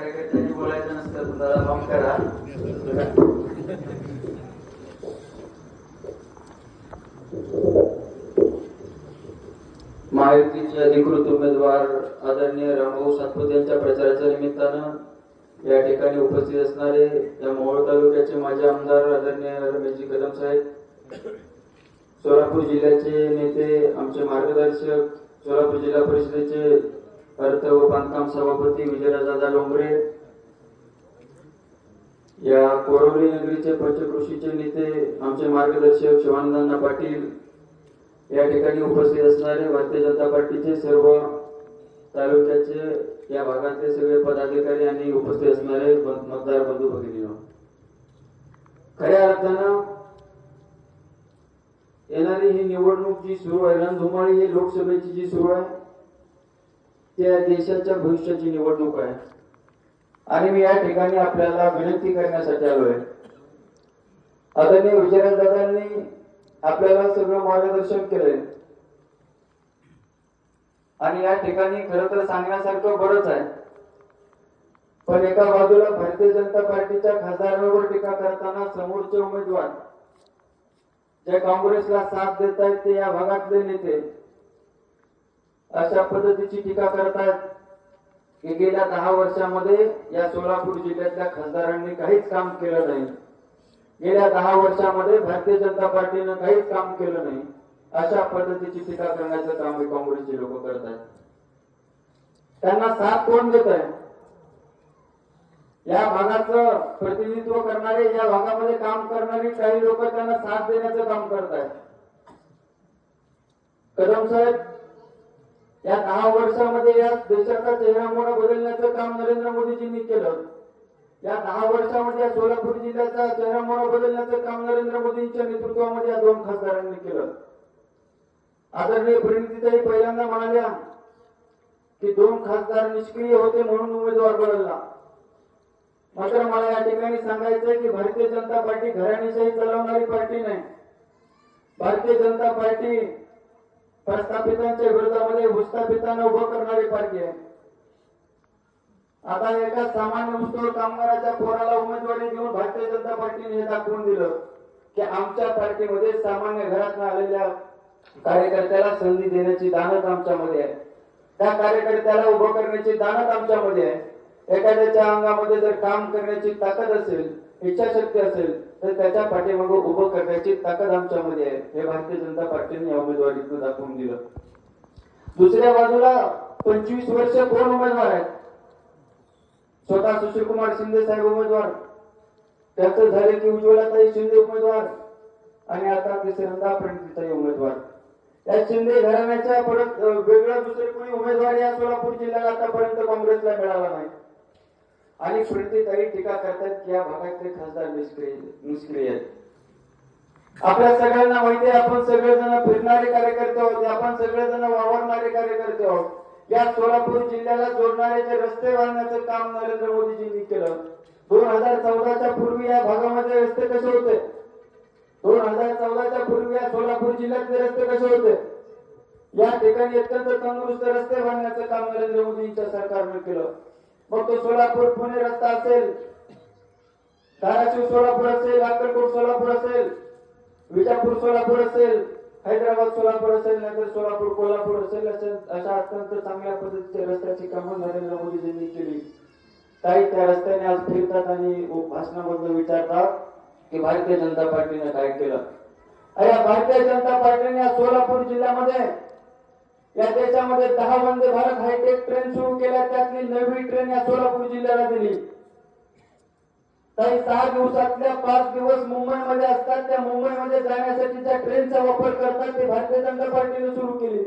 कार्यकर्त्यांनी बोलायचं नसतं तुम्हाला फॉर्म करा. महायुतीचे अधिकृत उमेदवार आदरणीय रामभाऊ सातपुते यांच्या प्रचाराच्या निमित्तानं या ठिकाणी उपस्थित असणारे या मोहोळ तालुक्याचे माजी आमदार आदरणीय रमेशजी कदम साहेब सोलापूर जिल्ह्याचे नेते आमचे मार्गदर्शक सोलापूर जिल्हा परिषदेचे अर्थ व बांधकाम सभापती विजयराजादा डोंगरे या कोरवली नगरीचे पंचकृषीचे नेते आमचे मार्गदर्शक शिवानंदांना पाटील. या ठिकाणी उपस्थित असणारे भारतीय जनता पार्टीचे सर्व तालुक्याचे या भागातले सगळे पदाधिकारी आणि उपस्थित असणारे मतदार बंधू भगिनी खऱ्या अर्थानं येणारी ही निवडणूक जी सुरू आहे रणधुमाळी ही लोकसभेची जी सुरू आहे त्या देशाच्या भविष्याची निवडणूक आहे. आणि मी या ठिकाणी आपल्याला विनंती करण्यासाठी आलो आहे. आदरणीय विजयराज दादांनी आपल्याला सगळं मार्गदर्शन केलंय. आणि या ठिकाणी खर तर सांगण्यासारखं बरंच आहे. पण एका बाजूला भारतीय जनता पार्टीच्या खासदारांवर टीका करताना समोरचे उमेदवार जे काँग्रेसला साथ देत आहेत ते या भागातले नेते अशा पद्धतीची टीका करतायत की गेल्या दहा वर्षामध्ये या सोलापूर जिल्ह्यातल्या खासदारांनी काहीच काम केलं नाही. गेल्या दहा वर्षामध्ये भारतीय जनता पार्टीनं काहीच काम केलं नाही. अशा पद्धतीची टीका करण्याचं काम हे काँग्रेसचे लोक करत आहेत त्यांना साथ कोण देत आहे या भागाचं प्रतिनिधित्व करणारे या भागामध्ये काम करणारी काही लोक त्यांना साथ देण्याचं काम करत आहेत कदम साहेब या दहा वर्षामध्ये या देशाचा चेहरा मोहरा बदलण्याचं काम नरेंद्र मोदीजींनी केलं. या दहा वर्षामध्ये या सोलापूर जिल्ह्याचा चेहरा मोहरा बदलण्याचं काम नरेंद्र मोदींच्या नेतृत्वामध्ये या दोन खासदारांनी केलं. आदरणीय प्रणितीताई पहिल्यांदा म्हणाल्या की दोन खासदार निष्क्रिय होते म्हणून उमेदवार बदलला. मात्र मला या ठिकाणी सांगायचंय की भारतीय जनता पार्टी घराणीशाही चालवणारी पार्टी नाही. भारतीय जनता पार्टी प्रस्थापितांच्या विरोधामध्ये भूस्थापितांना उभं करणारी पार्टी आहे आता एका सामान्य ऊसतोड कामगाराच्या पोराला उमेदवारी देऊन भारतीय जनता पार्टीने हे दाखवून दिलं की आमच्या पार्टीमध्ये सामान्य घरात आलेल्या कार्यकर्त्याला संधी देण्याची दानत आमच्यामध्ये आहे. त्या कार्यकर्त्याला उभं करण्याची दानत आमच्यामध्ये आहे. एखाद्याच्या अंगामध्ये जर काम करण्याची ताकद असेल इच्छाशक्ती असेल तर त्याच्या पाठीमागे उभं करण्याची ताकद आमच्यामध्ये आहे. हे भारतीय जनता पार्टीने या उमेदवारीतून दाखवून दिलं. दुसऱ्या बाजूला पंचवीस वर्ष कोण उमेदवार आहेत स्वतः सुशीलकुमार शिंदे साहेब उमेदवार. त्याचं झाले की उज्ज्वलाताई शिंदे उमेदवार. आणि आता तिसऱ्यांदा प्रणितीताई उमेदवार. या शिंदे घराण्याच्या परत वेगळा दुसरे कोणी उमेदवार या सोलापूर जिल्ह्याला आतापर्यंत काँग्रेसला मिळाला नाही. आणि प्रणितीताई टीका करतात की या भागातले खासदार निष्क्रिय निष्क्रिय आहेत. आपल्या सगळ्यांना माहिती आहे आपण सगळेजण फिरणारे कार्यकर्ते आहोत आपण सगळेजण वावरणारे कार्यकर्ते आहोत. या सोलापूर जिल्ह्याला जोडणारे जे रस्ते बांधण्याचं काम नरेंद्र मोदीजींनी केलं दोन हजार चौदाच्या पूर्वी या भागामध्ये रस्ते कसे होते? दोन हजार चौदाच्या पूर्वी या सोलापूर जिल्ह्यातले रस्ते कसे होते? या ठिकाणी अत्यंत तंदुरुस्त रस्ते बांधण्याचं काम नरेंद्र मोदींच्या सरकारने केलं. मग तो सोलापूर पुणे रस्ता असेल. धाराशिव सोलापूर असेल अक्कलकोट सोलापूर असेल विजापूर सोलापूर असेल हैदराबाद सोलापूर असेल नंतर सोलापूर कोल्हापूर असेल असेल अशा अत्यंत चांगल्या पद्धतीच्या रस्त्याची कामं नरेंद्र मोदीजींनी केली. काही त्या रस्त्याने आज फिरतात आणि भाषणामधून विचारतात की भारतीय जनता पार्टीने काय केलं? अरे भारतीय जनता पार्टीने सोलापूर जिल्ह्यामध्ये या देशामध्ये दहा वंदे भारत हायटेक ट्रेन सुरू केल्या त्यातली नवी ट्रेन या सोलापूर जिल्ह्याला दिली. काही सहा दिवसातल्या पाच दिवस मुंबईमध्ये असतात त्या मुंबईमध्ये जाण्यासाठीच्या ट्रेनचा वापर करतात ते भारतीय जनता पार्टीने सुरू केली.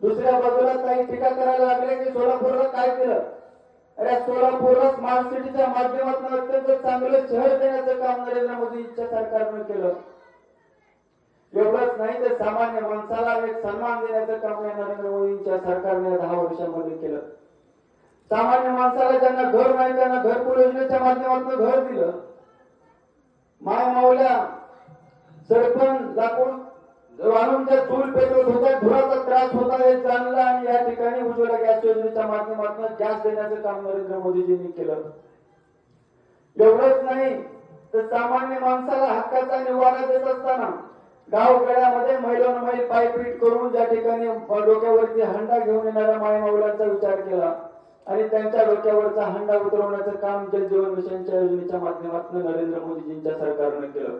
दुसऱ्या बाजूला काही टीका करायला लागले की सोलापूरला काय केलं? अरे सोलापूरला स्मार्ट सिटीच्या माध्यमातून अत्यंत चांगलं शहर देण्याचं काम नरेंद्र इच्छा सरकारनं केलं. एवढंच नाही तर सामान्य माणसाला एक सन्मान देण्याचं काम या नरेंद्र मोदींच्या सरकारने दहा वर्षांमध्ये केलं. सामान्य माणसाला ज्यांना घर नाही त्यांना घरकुल योजनेच्या माध्यमातून घर दिलं. माय मावल्या सरपंच लाकूड वाळूंच्या चूल पेटवत होत्या धुराचा त्रास होता हे जाणलं आणि या ठिकाणी उज्ज्वला गॅस योजनेच्या माध्यमातून गॅस देण्याचं काम नरेंद्र मोदीजींनी केलं. एवढंच नाही तर सामान्य माणसाला हक्काचा निवारा देत असताना गावखेड्यामध्ये मैलोन मैल पायपीट करून ज्या ठिकाणी डोक्यावरती हंडा घेऊन येणाऱ्या मायमाऊलांचा विचार केला आणि त्यांच्या डोक्यावरचा हंडा उतरवण्याचं काम जल जीवन मिशनच्या योजनेच्या माध्यमातून नरेंद्र मोदीजींच्या सरकारनं केलं.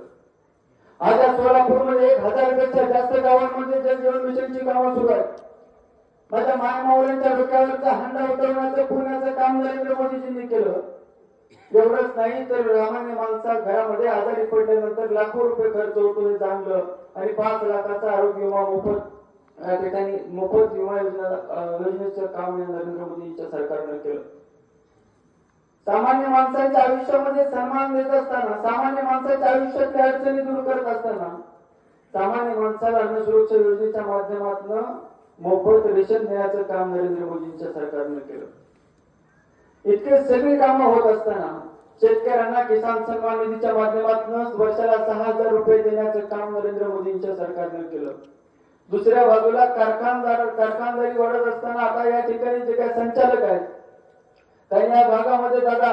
आज या सोलापूरमध्ये एक हजारपेक्षा जास्त गावांमध्ये जल जीवन मिशनची कामं सुरू आहेत. माझ्या मायमाऊलांच्या डोक्यावरचा हंडा उतरवण्याचं पुण्याचं काम नरेंद्र मोदीजींनी केलं. एवढंच नाही तर सामान्य माणसा घरामध्ये आजारी पडल्यानंतर लाखो रुपये खर्च होतो हे जाणलं आणि पाच लाखाचा आरोग्य विमा मोफत या ठिकाणी मोफत विमा योजना योजनेचं काम नरेंद्र मोदींच्या सरकारनं केलं. सामान्य माणसाच्या आयुष्यामध्ये सन्मान देत असताना सामान्य माणसाच्या आयुष्यातल्या अडचणी दूर करत असताना सामान्य माणसाला अन्न सुरक्षा योजनेच्या माध्यमातून मोफत रेशन देण्याचं काम नरेंद्र मोदींच्या सरकारनं केलं. इतके सगळी कामं होत असताना शेतकऱ्यांना किसान सन्मान निधीच्या माध्यमातून वर्षाला सहा हजार रुपये देण्याचं काम नरेंद्र मोदींच्या सरकारने केलं. दुसऱ्या बाजूला कारखानदार कारखानदारी वाढत असताना आता या ठिकाणी जे काही संचालक आहेत काही या भागामध्ये दादा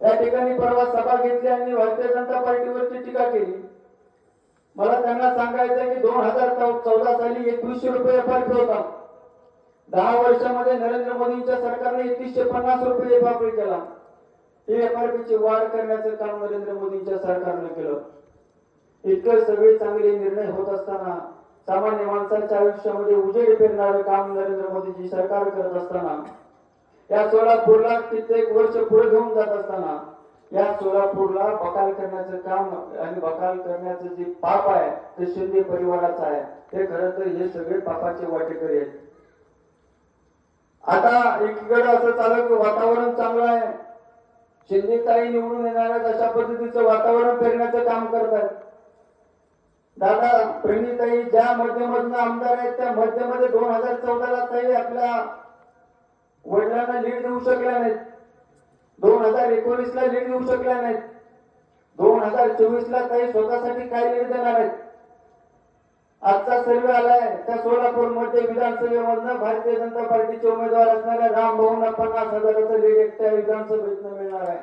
या ठिकाणी परवा सभा घेतली आणि भारतीय जनता पार्टीवरची टीका केली. मला त्यांना सांगायचं की दोन हजार चौदा साली एकवीसशे रुपये एफ होता दहा वर्षामध्ये नरेंद्र मोदींच्या सरकारने एकतीसशे पन्नास रुपये एफआरपी केला. ही एफ वाढ करण्याचं काम नरेंद्र मोदींच्या सरकारने केलं. इतके सगळे चांगले निर्णय होत असताना सामान्य माणसाच्या आयुष्यामध्ये उजेड पेरणारं काम नरेंद्र मोदीजी सरकार करत असताना या सोलापूरला कित्येक वर्ष पुढे घेऊन जात असताना या सोलापूरला बकाल करण्याचं काम आणि बकाल करण्याचं जे पाप आहे ते शिंदे परिवाराचं आहे. ते खरं तर हे सगळे पापाचे वाटेकरी आहेत. आता एकीकडे असं चालू की वातावरण चांगलं आहे. शिंदेताई निवडून येणाऱ्या अशा पद्धतीचं वातावरण फिरण्याचं काम करत आहेत. दादा प्रणीताई ज्या मध्यमधनं आमदार आहेत त्या मध्यमध्ये दोन हजार चौदाला ताई आपल्या वडिलांना लीड देऊ शकल्या नाहीत. दोन हजार एकोणीस ला लीड देऊ शकल्या नाहीत. दोन हजार चोवीस ला स्वतःसाठी काय लीड देणार आहेत? आजचा सर्वे आलाय. त्या सोलापूरमध्ये विधानसभेमधनं भारतीय जनता पार्टीचे उमेदवार असणाऱ्या राम भाऊंना पन्नास हजाराचं लीड एकट्या विधानसभेतनं मिळणार आहे.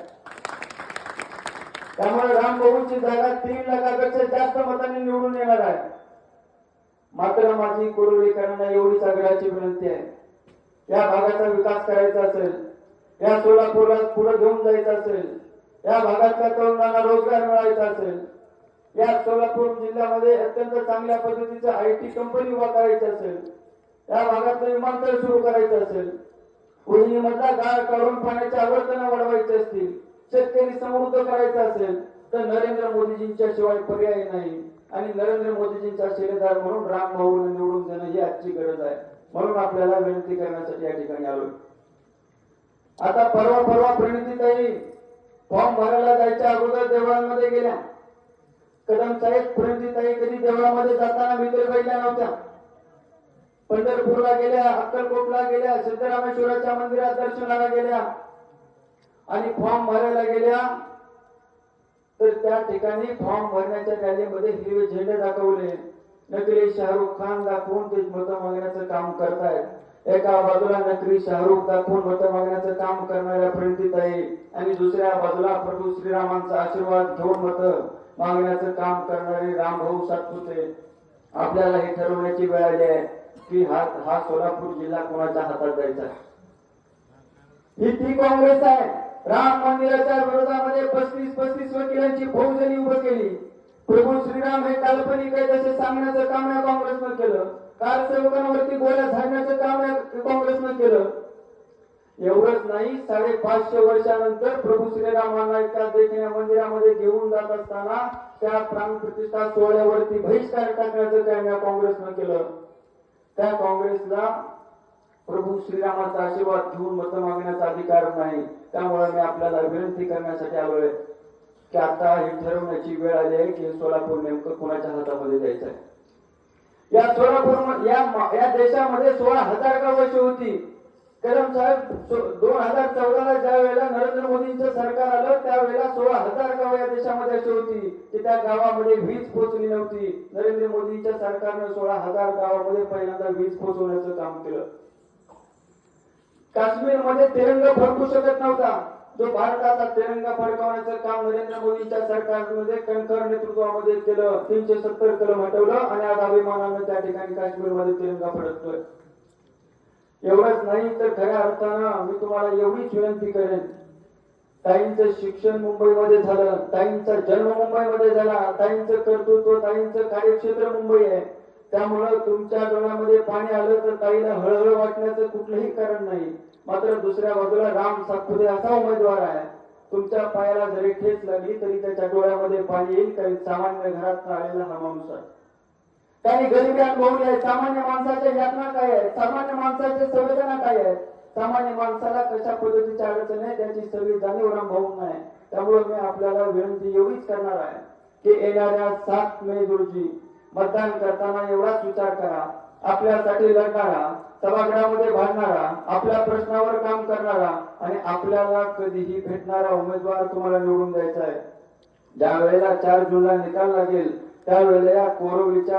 त्यामुळे राम भाऊंची जागा तीन लाखापेक्षा जास्त मतांनी निवडून येणार आहे. मात्र माझी कोरोडीकरांना एवढीच आग्रहाची विनंती आहे. या भागाचा विकास करायचा असेल या सोलापूरला पुढे घेऊन जायचं असेल या भागातल्या तरुणांना रोजगार मिळायचा असेल या सोलापूर जिल्ह्यामध्ये अत्यंत चांगल्या पद्धतीचं आय टी कंपनी उभा करायची असेल या भागातलं विमानतळ सुरू करायचं असेल उजनीमधला गाळ काढून पाण्याच्या आवर्तन वाढवायचे असतील शेतकरी समृद्ध करायचा असेल तर नरेंद्र मोदीजींच्या शिवाय पर्याय नाही. आणि नरेंद्र मोदीजींचा शेरेदार म्हणून राम भाऊ निवडून देणं ही आजची गरज आहे. म्हणून आपल्याला विनंती करण्यासाठी या ठिकाणी आलो आता परवा परवा प्रणितीताई फॉर्म भरायला जायच्या अगोदर देवळांमध्ये गेल्या. कदम साहेब प्रणितीताई कधी देवळामध्ये जाताना मित्र पाहिल्या नव्हत्या. पंढरपूरला गेल्या अक्कलकोटला गेल्या सिद्धरामेश्वराच्या मंदिरात दर्शनाला गेल्या आणि फॉर्म भरायला गेल्या. तर त्या ठिकाणी फॉर्म भरण्याच्या रॅलीमध्ये हिरवे झेंडे दाखवले. नकली शाहरुख खान दाखवून ते मतं मागण्याचं काम करतायत. एका बाजूला नकली शाहरुख दाखवून मतं मागण्याचं काम करणाऱ्या प्रणितीताई आणि दुसऱ्या बाजूला प्रभू श्रीरामांचा आशीर्वाद घेऊन मतं मागण्याचं काम करणारे रामभाऊ सातपुते आपल्याला हे ठरवण्याची वेळ आली आहे की हा हा सोलापूर जिल्हा कोणाच्या हातात द्यायचा? ही ती काँग्रेस आहे. राम मंदिराच्या विरोधामध्ये पस्तीस पस्तीस वकिलांची फौजनी उभं केली. प्रभू श्रीराम हे काल्पनिक आहे तसे सांगण्याचं काम या काँग्रेसनं केलं. कारसेवकांवरती गोळ्या झाडण्याचं काम या काँग्रेसनं केलं. एवढंच नाही साडेपाचशे वर्षानंतर प्रभू श्रीरामांना एका देखण्या मंदिरामध्ये घेऊन जात असताना त्या प्राण प्रतिष्ठा सोहळ्यावरती बहिष्कार टाकण्याचं त्यांना काँग्रेसनं केलं. त्या काँग्रेसला प्रभू श्रीरामाचा आशीर्वाद घेऊन मत मागण्याचा अधिकार नाही. त्यामुळे मी आपल्याला विनंती करण्यासाठी आलोय की आता हे ठरवण्याची वेळ आली आहे की सोलापूर नेमकं कुणाच्या हातामध्ये द्यायचं आहे या सोलापूर या या देशामध्ये सोळा हजार गावं होती? कदम साहेब दोन हजार चौदाला ज्या वेळेला नरेंद्र मोदींचं सरकार आलं त्यावेळेला सोळा हजार गावं या देशामध्ये अशी होती की त्या गावामध्ये वीज पोहोचली नव्हती. नरेंद्र मोदींच्या सरकारनं सोळा हजार गावामध्ये पहिल्यांदा वीज पोहोचवण्याचं काम केलं. काश्मीरमध्ये तिरंगा फडकू शकत नव्हता. जो भारताचा तिरंगा फडकावण्याचं काम नरेंद्र मोदींच्या सरकारमध्ये कणखर नेतृत्वामध्ये केलं तीनशे सत्तर कलम हटवलं आणि आज अभिमानानं त्या ठिकाणी काश्मीरमध्ये तिरंगा फडकतोय. एवढंच नाही तर खऱ्या अर्थानं मी तुम्हाला एवढीच विनंती करेन. ताईंचं शिक्षण मुंबईमध्ये झालं ताईंचा जन्म मुंबईमध्ये झाला ताईंचं कर्तृत्व ताईंचं कार्यक्षेत्र मुंबई आहे. त्यामुळं तुमच्या डोळ्यामध्ये पाणी आलं तर ताईला हळहळ वाटण्याचं कुठलंही कारण नाही. मात्र दुसऱ्या बाजूला राम सातपुते असा उमेदवार आहे. तुमच्या पायाला जरी ठेच लागली तरी त्याच्या डोळ्यामध्ये पाणी येईल कारण सामान्य घरात आलेला हा माणूस आहे. त्यांनी गरिबी अनुभवली आहे सामान्य माणसाच्या यातना काय आहे सामान्य माणसाच्या संवेदना काय आहेत? सामान्य माणसाला कशा पद्धतीची अडचण आहे त्याची सगळी जाणीव अनुभवून नाही त्यामुळे मी आपल्याला विनंती एवढीच करणार आहे की येणाऱ्या सात मे रोजी मतदान करताना एवढाच विचार करा. आपल्यासाठी लढणारा सभागृहामध्ये भांडणारा आपल्या प्रश्नावर काम करणारा आणि आपल्याला कधीही भेटणारा उमेदवार तुम्हाला निवडून द्यायचा आहे. ज्या वेळेला चार जूनला निकाल लागेल त्यावेळेला या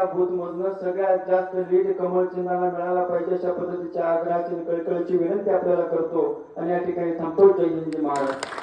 भूत मोजणं सगळ्यात जास्त लीड कमळ चिन्हाला मिळाला पाहिजे अशा पद्धतीच्या आग्रहाची कळकळची कळकळीची विनंती आपल्याला करतो. आणि या ठिकाणी थांबतो. जय हिंदी महाराज